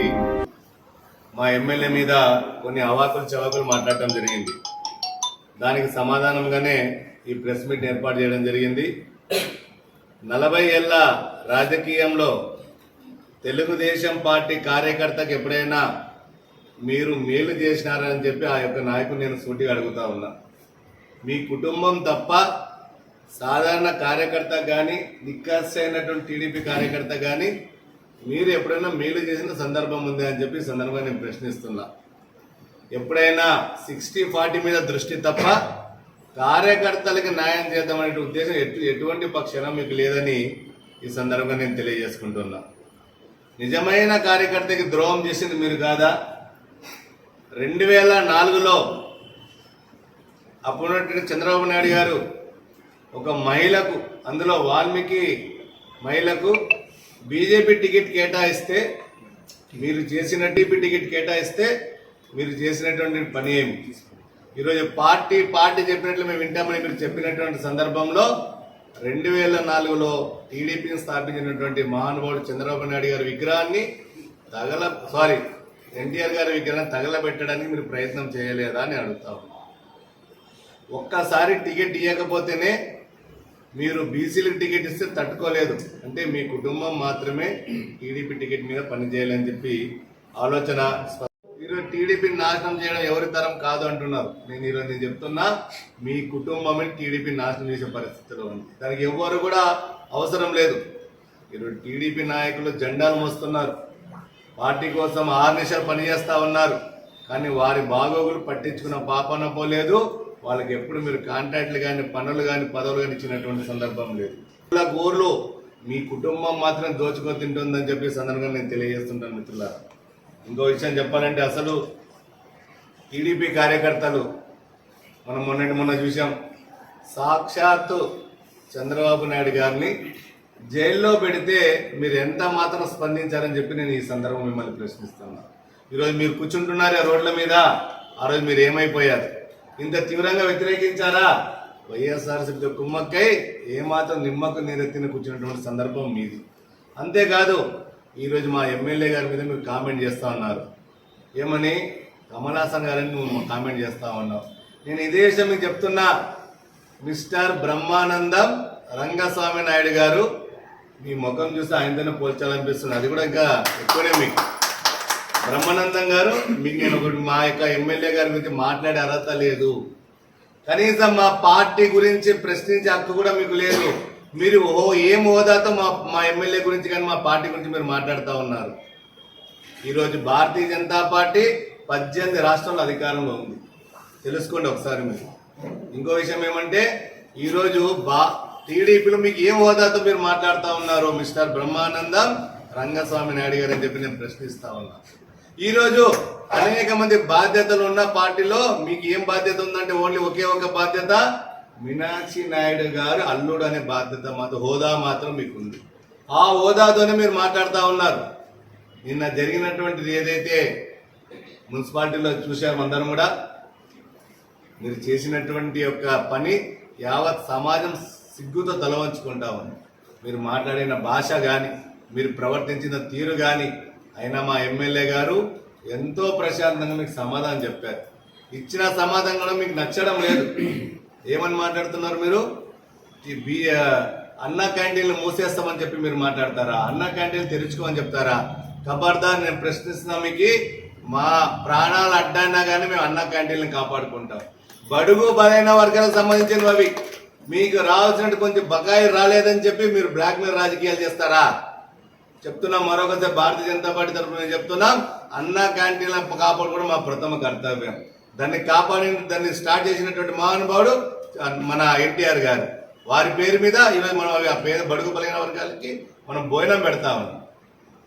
వచ్చి మా ఎమ్మెల్యే మీద కొన్ని అవాకులు చవాకులు మాట్లాడటం జరిగింది. దానికి సమాధానంగానే ఈ ప్రెస్ మీట్ ఏర్పాటు చేయడం జరిగింది. నలభై ఏళ్ళ రాజకీయంలో తెలుగుదేశం పార్టీ కార్యకర్తకు ఎప్పుడైనా మీరు మేలు చేసినారని చెప్పి ఆ యొక్క నాయకుడు నేను సూటిగా అడుగుతా ఉన్నా. మీ కుటుంబం తప్ప సాధారణ కార్యకర్త కానీ నిక్కస్ అయినటువంటి టీడీపీ కార్యకర్త కానీ మీరు ఎప్పుడైనా మేలు చేసిన సందర్భం ఉంది అని చెప్పి సందర్భంగా నేను ప్రశ్నిస్తున్నా. ఎప్పుడైనా సిక్స్టీ ఫార్టీ మీద దృష్టి తప్ప కార్యకర్తలకు న్యాయం చేద్దామనే ఉద్దేశం ఎటు ఎటువంటి పక్షాన మీకు లేదని ఈ సందర్భంగా నేను తెలియజేసుకుంటున్నా. నిజమైన కార్యకర్తకి ద్రోహం చేసింది మీరు కాదా? రెండు వేల నాలుగులో అప్పుడున్నటువంటి చంద్రబాబు నాయుడు గారు ఒక మహిళకు అందులో వాల్మీకి మహిళకు బీజేపీ టికెట్ కేటాయిస్తే మీరు చేసిన టీపీ టికెట్ కేటాయిస్తే మీరు చేసినటువంటి పని ఏమి? ఈరోజు పార్టీ పార్టీ చెప్పినట్లు మేము వింటామని మీరు చెప్పినటువంటి సందర్భంలో రెండు వేల నాలుగులో టీడీపీని స్థాపించినటువంటి మహానుభావుడు చంద్రబాబు నాయుడు గారి విగ్రహాన్ని తగల సారీ ఎన్టీఆర్ గారి విగ్రహాన్ని తగలబెట్టడానికి మీరు ప్రయత్నం చేయలేదా అని అడుగుతాం ఒక్కసారి టికెట్ ఇవ్వకపోతేనే మీరు బీసీలకు టికెట్ ఇస్తే తట్టుకోలేదు. అంటే మీ కుటుంబం మాత్రమే టీడీపీ టికెట్ మీద పనిచేయాలని చెప్పి ఆలోచన ఈరోజు టీడీపీని నాశనం చేయడం ఎవరి తరం కాదు అంటున్నారు. నేను ఈరోజు నేను చెప్తున్నా మీ కుటుంబమే టీడీపీ నాశనం చేసే పరిస్థితిలో ఉంది. దానికి ఎవ్వరు కూడా అవసరం లేదు. ఈరోజు టీడీపీ నాయకులు జెండాలు మోస్తున్నారు. పార్టీ కోసం ఆరు నిమిషాలు పనిచేస్తా ఉన్నారు. కానీ వారి బాగోగులు పట్టించుకున్న పాపన పోలేదు వాళ్ళకి ఎప్పుడు మీరు కాంట్రాక్ట్లు కానీ పనులు కానీ పదవులు కానీ ఇచ్చినటువంటి సందర్భం లేదు. ఇలా గోర్లు మీ కుటుంబం మాత్రం దోచుకొని తింటుందని చెప్పి సందర్భంగా నేను తెలియజేస్తుంటాను మిత్రులారా. ఇంకో విషయం చెప్పాలంటే అసలు టీడీపీ కార్యకర్తలు మనం మొన్నటి మొన్న చూసాం సాక్షాత్తు చంద్రబాబు నాయుడు గారిని జైల్లో పెడితే మీరు ఎంత మాత్రం స్పందించారని చెప్పి నేను ఈ సందర్భం మిమ్మల్ని ప్రశ్నిస్తున్నాను. ఈరోజు మీరు కూర్చుంటున్నారు ఆ రోడ్ల మీద ఆ రోజు మీరు ఏమైపోయారు? ఇంత తీవ్రంగా వ్యతిరేకించారా? వైఎస్ఆర్సీపీ కుమ్మక్కై ఏమాత్రం నిమ్మకు నీరెత్తిన కూర్చున్నటువంటి సందర్భం మీది. అంతేకాదు ఈరోజు మా ఎమ్మెల్యే గారి మీద మీరు కామెంట్ చేస్తూ ఉన్నారు. ఏమని? కమలాసన్ గారని నువ్వు కామెంట్ చేస్తూ ఉన్నావు. నేను ఇదే విషయం మీకు చెప్తున్నా. మిస్టర్ బ్రహ్మానందం రంగస్వామి నాయుడు గారు మీ ముఖం చూసి ఆయనతోనే పోల్చాలనిపిస్తుంది. అది కూడా ఇంకా ఎక్కువనే మీకు. బ్రహ్మానందం గారు మీకు నేను ఒకటి మా యొక్క ఎమ్మెల్యే గారి గురించి మాట్లాడే అర్హత లేదు. కనీసం మా పార్టీ గురించి ప్రశ్నించే హక్కు కూడా మీకు లేదు. మీరు ఓ ఏం హోదాతో మా మా ఎమ్మెల్యే గురించి కానీ మా పార్టీ గురించి మీరు మాట్లాడుతూ ఉన్నారు. ఈరోజు భారతీయ జనతా పార్టీ పద్దెనిమిది రాష్ట్రంలో అధికారంలో ఉంది. తెలుసుకోండి ఒకసారి మీరు. ఇంకో విషయం ఏమంటే ఈరోజు బా టీడీపీలో మీకు ఏం హోదాతో మీరు మాట్లాడుతూ ఉన్నారు మిస్టర్ బ్రహ్మానందం రంగస్వామి నాయుడు గారు అని చెప్పి నేను ప్రశ్నిస్తా ఉన్నా. ఈరోజు అనేక మంది బాధ్యతలు ఉన్న పార్టీలో మీకు ఏం బాధ్యత ఉందంటే ఓన్లీ ఒకే ఒక బాధ్యత? మీనాక్షి నాయుడు గారు అల్లుడు అనే బాధ్యత మాత్రం హోదా మాత్రం మీకు ఉంది ఆ హోదాతోనే మీరు మాట్లాడుతూ ఉన్నారు. నిన్న జరిగినటువంటిది ఏదైతే మున్సిపాలిటీలో చూశారు అందరం కూడా మీరు చేసినటువంటి యొక్క పని యావత్ సమాజం సిగ్గుతో తలవంచుకుంటా ఉంది. మీరు మాట్లాడిన భాష కానీ మీరు ప్రవర్తించిన తీరు కానీ అయినా మా ఎమ్మెల్యే గారు ఎంతో ప్రశాంతంగా మీకు సమాధానం చెప్పారు. ఇచ్చిన సమాధానం కూడా మీకు నచ్చడం లేదు. ఏమని మాట్లాడుతున్నారు మీరు? ఈ అన్న క్యాంటీన్లు మూసేస్తామని చెప్పి మీరు మాట్లాడతారా? అన్న క్యాంటీన్లు తెరుచుకోమని చెప్తారా? ఖబర్దార్ నేను ప్రశ్నిస్తున్నా మీకు. మా ప్రాణాలు అడ్డన్నా కానీ మేము అన్న క్యాంటీన్లను కాపాడుకుంటాం. బడుగు బలైన వర్గాలకు సంబంధించినవి. అవి మీకు రావాల్సినట్టు కొంచెం బకాయి రాలేదని చెప్పి మీరు బ్లాక్మెయిల్ రాజకీయాలు చేస్తారా? చెప్తున్నాం మరొకసారి భారతీయ జనతా పార్టీ తరఫున నేను చెప్తున్నాం అన్న క్యాంటీన్ల కాపాడుకోవడం మా ప్రథమ కర్తవ్యం. దాన్ని కాపాడి దాన్ని స్టార్ట్ చేసినటువంటి మహానుభావుడు మన ఎన్టీఆర్ గారు. వారి పేరు మీద ఈరోజు మనం అవి ఆ పేద బడుగు బలైన వర్గాలకి మనం భోజనం పెడతా ఉన్నాం.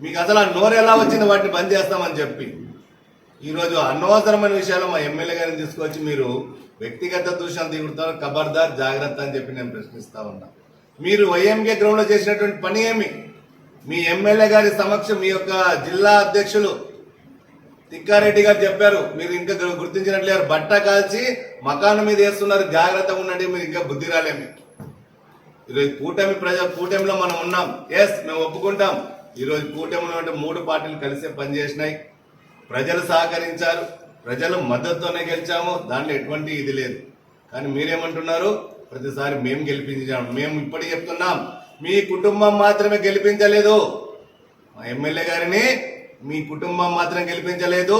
మీకు అసలు ఆ నోరు ఎలా వచ్చింది? వాటిని బంద్ చేస్తామని చెప్పి. ఈరోజు అనవసరమైన విషయాలు మా ఎమ్మెల్యే గారిని తీసుకొచ్చి మీరు వ్యక్తిగత దూషణలు దిగుతారు ఖబర్దార్ జాగ్రత్త అని చెప్పి నేను ప్రశ్నిస్తా ఉన్నా. మీరు వైఎంకే గ్రౌండ్లో చేసినటువంటి పని ఏమి? మీ ఎమ్మెల్యే గారి సమక్షం మీ యొక్క జిల్లా అధ్యక్షులు తిక్కారెడ్డి గారు చెప్పారు మీరు ఇంకా గుర్తించినట్లేరు బట్ట కాల్చి మకాన్ మీద వేస్తున్నారు. జాగ్రత్తగా ఉండండి మీరు ఇంకా బుద్ధి రాలేమి ఈరోజు కూటమి ప్రజా కూటమిలో మనం ఉన్నాం. ఎస్ మేము ఒప్పుకుంటాం. ఈరోజు కూటమిలో అంటే మూడు పార్టీలు కలిసే పనిచేసినాయి ప్రజలు సహకరించారు. ప్రజలు మద్దతుతోనే గెలిచాము. దాంట్లో ఎటువంటి ఇది లేదు. కానీ మీరేమంటున్నారు? ప్రతిసారి మేము గెలిపించాము. మేము ఇప్పటికి చెప్తున్నాం. మీ కుటుంబం మాత్రమే గెలిపించలేదు. మా ఎమ్మెల్యే గారిని మీ కుటుంబం మాత్రం గెలిపించలేదు.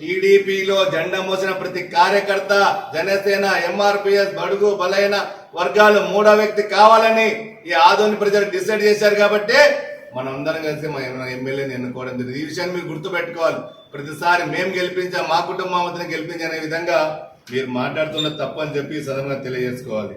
టీడీపీలో జెండా మోసిన ప్రతి కార్యకర్త జనసేన ఎంఆర్పిఎస్ బడుగు బలైన వర్గాలు మూడో వ్యక్తి కావాలని ఈ ఆదోని ప్రజలు డిసైడ్ చేశారు కాబట్టి మనం అందరం కలిసి మా ఎమ్మెల్యేని ఎన్నుకోవడం జరిగింది. ఈ విషయాన్ని మీరు గుర్తుపెట్టుకోవాలి. ప్రతిసారి మేము గెలిపించాం మా కుటుంబం మాత్రం గెలిపించనే విధంగా మీరు మాట్లాడుతున్న తప్పని చెప్పి సదనంగా తెలియజేసుకోవాలి.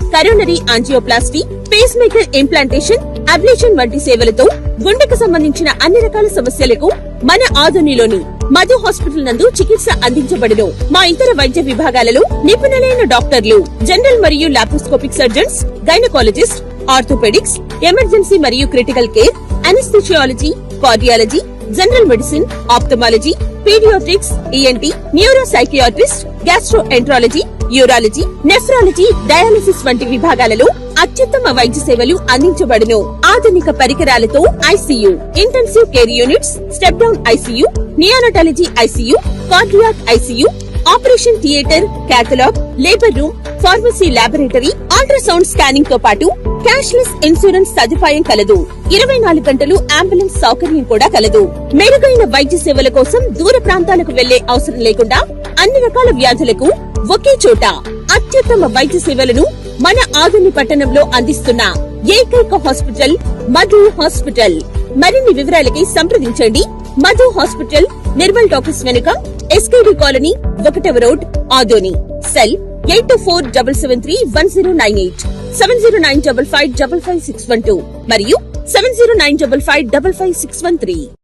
coronary angioplasty pace maker implantation ablation వంటి సేవలతో గుండెకు సంబంధించిన అన్ని రకాల సమస్యలకు మన ఆధునిలోని మధు హాస్పిటల్ నందు చికిత్స అందించబడును. మా ఇతర వైద్య విభాగాలలో నిపుణులైన డాక్టర్లు జనరల్ మరియు laparoscopic surgeons gynaecologist orthopaedics emergency మరియు critical care anaesthesiology cardiology general medicine ophthalmology paediatrics ENT neuro psychiatrist gastroenterology urology nephrology dialysis వంటి విభాగాలలో అత్యుత్తమ వైద్య సేవలు అందించబడును. ఆధునిక పరికరాలతో ICU intensive care units step down ICU neonatology ICU cardiac ICU operation theatre cath lab labour room pharmacy laboratory ultrasound స్కానింగ్తో పాటు cashless insurance సదుపాయం కలదు. ఇరవై నాలుగు గంటలు అంబులెన్స్ సౌకర్యం కూడా కలదు. మెరుగైన వైద్య సేవల కోసం దూర ప్రాంతాలకు వెళ్ళే అవసరం లేకుండా అన్ని రకాల వ్యాధులకు ఒకే చోట అత్యుత్తమ వైద్య సేవలను మన ఆదుని పట్టణంలో అందిస్తున్న ఏకైక హాస్పిటల్ మధు హాస్పిటల్. మరిన్ని వివరాలకి సంప్రదించండి. మధు హాస్పిటల్ నిర్మల్ టాకీస్ వెనుక ఎస్కేడి కాలనీ ఒకటవ road Adoni. Cell eight two four double seven three one zero nine eight. Seven zero nine double five double five six one two. మరియు seven zero nine double five double five six one three.